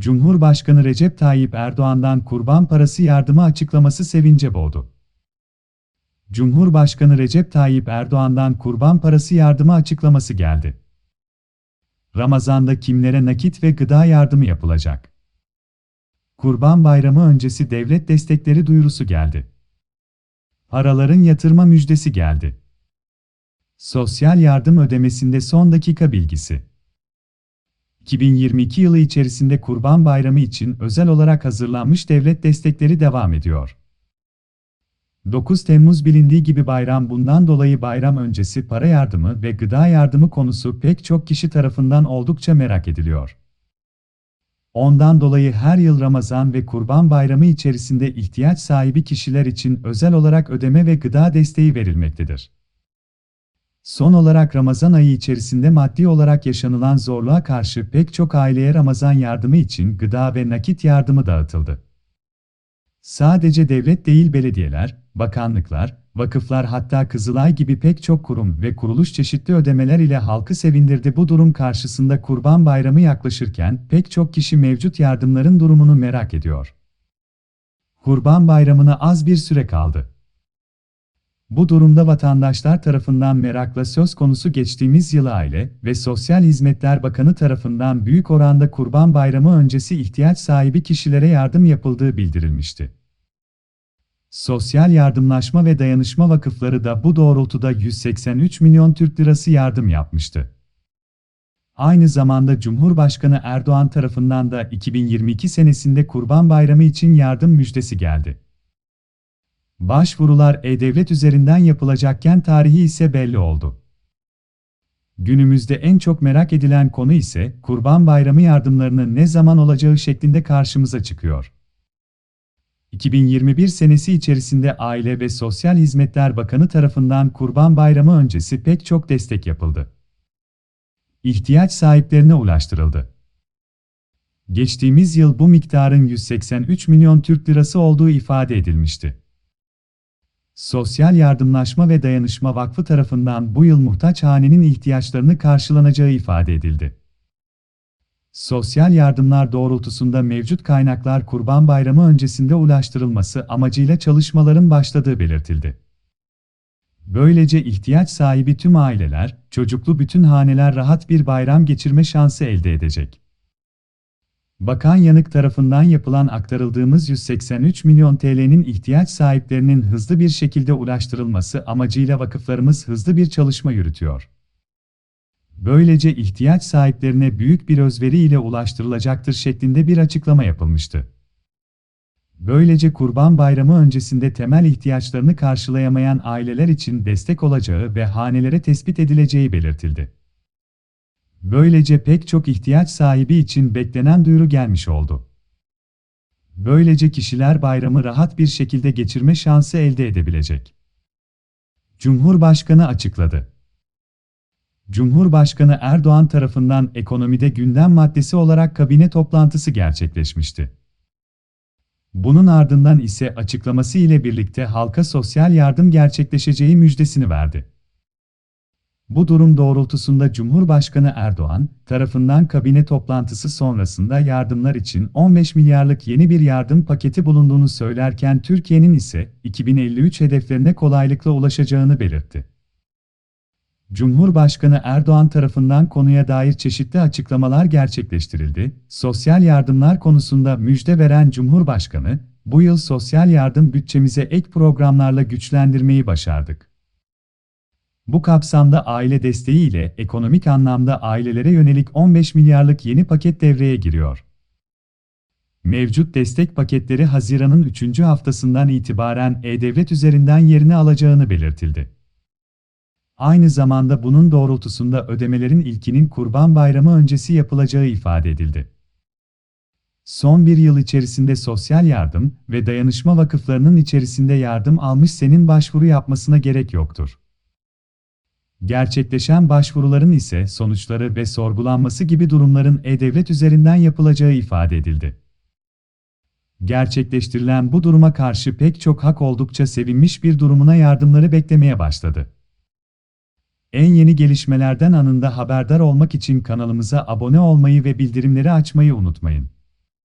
Cumhurbaşkanı Recep Tayyip Erdoğan'dan kurban parası yardımı açıklaması sevince boğdu. Cumhurbaşkanı Recep Tayyip Erdoğan'dan kurban parası yardımı açıklaması geldi. Ramazan'da kimlere nakit ve gıda yardımı yapılacak? Kurban Bayramı öncesi devlet destekleri duyurusu geldi. Paraların yatırma müjdesi geldi. Sosyal yardım ödemesinde son dakika bilgisi. 2022 yılı içerisinde Kurban Bayramı için özel olarak hazırlanmış devlet destekleri devam ediyor. 9 Temmuz bilindiği gibi bayram bundan dolayı bayram öncesi para yardımı ve gıda yardımı konusu pek çok kişi tarafından oldukça merak ediliyor. Ondan dolayı her yıl Ramazan ve Kurban Bayramı içerisinde ihtiyaç sahibi kişiler için özel olarak ödeme ve gıda desteği verilmektedir. Son olarak Ramazan ayı içerisinde maddi olarak yaşanılan zorluğa karşı pek çok aileye Ramazan yardımı için gıda ve nakit yardımı dağıtıldı. Sadece devlet değil belediyeler, bakanlıklar, vakıflar hatta Kızılay gibi pek çok kurum ve kuruluş çeşitli ödemeler ile halkı sevindirdi. Bu durum karşısında Kurban Bayramı yaklaşırken pek çok kişi mevcut yardımların durumunu merak ediyor. Kurban Bayramı'na az bir süre kaldı. Bu durumda vatandaşlar tarafından merakla söz konusu geçtiğimiz yıl Aile ve Sosyal Hizmetler Bakanı tarafından büyük oranda Kurban Bayramı öncesi ihtiyaç sahibi kişilere yardım yapıldığı bildirilmişti. Sosyal Yardımlaşma ve Dayanışma Vakıfları da bu doğrultuda 183 milyon Türk lirası yardım yapmıştı. Aynı zamanda Cumhurbaşkanı Erdoğan tarafından da 2022 senesinde Kurban Bayramı için yardım müjdesi geldi. Başvurular E-Devlet üzerinden yapılacakken tarihi ise belli oldu. Günümüzde en çok merak edilen konu ise Kurban Bayramı yardımlarının ne zaman olacağı şeklinde karşımıza çıkıyor. 2021 senesi içerisinde Aile ve Sosyal Hizmetler Bakanı tarafından Kurban Bayramı öncesi pek çok destek yapıldı. İhtiyaç sahiplerine ulaştırıldı. Geçtiğimiz yıl bu miktarın 183 milyon Türk lirası olduğu ifade edilmişti. Sosyal Yardımlaşma ve Dayanışma Vakfı tarafından bu yıl muhtaç hanenin ihtiyaçlarını karşılanacağı ifade edildi. Sosyal yardımlar doğrultusunda mevcut kaynaklar Kurban Bayramı öncesinde ulaştırılması amacıyla çalışmaların başladığı belirtildi. Böylece ihtiyaç sahibi tüm aileler, çocuklu bütün haneler rahat bir bayram geçirme şansı elde edecek. Bakan Yanık tarafından yapılan aktarıldığımız 183 milyon TL'nin ihtiyaç sahiplerinin hızlı bir şekilde ulaştırılması amacıyla vakıflarımız hızlı bir çalışma yürütüyor. Böylece ihtiyaç sahiplerine büyük bir özveri ile ulaştırılacaktır şeklinde bir açıklama yapılmıştı. Böylece Kurban Bayramı öncesinde temel ihtiyaçlarını karşılayamayan aileler için destek olacağı ve hanelere tespit edileceği belirtildi. Böylece pek çok ihtiyaç sahibi için beklenen duyuru gelmiş oldu. Böylece kişiler bayramı rahat bir şekilde geçirme şansı elde edebilecek. Cumhurbaşkanı açıkladı. Cumhurbaşkanı Erdoğan tarafından ekonomide gündem maddesi olarak kabine toplantısı gerçekleşmişti. Bunun ardından ise açıklaması ile birlikte halka sosyal yardım gerçekleşeceği müjdesini verdi. Bu durum doğrultusunda Cumhurbaşkanı Erdoğan tarafından kabine toplantısı sonrasında yardımlar için 15 milyarlık yeni bir yardım paketi bulunduğunu söylerken Türkiye'nin ise 2053 hedeflerine kolaylıkla ulaşacağını belirtti. Cumhurbaşkanı Erdoğan tarafından konuya dair çeşitli açıklamalar gerçekleştirildi. Sosyal yardımlar konusunda müjde veren Cumhurbaşkanı, bu yıl sosyal yardım bütçemize ek programlarla güçlendirmeyi başardık. Bu kapsamda aile desteği ile ekonomik anlamda ailelere yönelik 15 milyarlık yeni paket devreye giriyor. Mevcut destek paketleri Haziran'ın 3. haftasından itibaren E-Devlet üzerinden yerini alacağını belirtildi. Aynı zamanda bunun doğrultusunda ödemelerin ilkinin Kurban Bayramı öncesi yapılacağı ifade edildi. Son bir yıl içerisinde sosyal yardım ve dayanışma vakıflarının içerisinde yardım almış senin başvuru yapmasına gerek yoktur. Gerçekleşen başvuruların ise sonuçları ve sorgulanması gibi durumların E-Devlet üzerinden yapılacağı ifade edildi. Gerçekleştirilen bu duruma karşı pek çok hak oldukça sevinmiş bir durumuna yardımları beklemeye başladı. En yeni gelişmelerden anında haberdar olmak için kanalımıza abone olmayı ve bildirimleri açmayı unutmayın.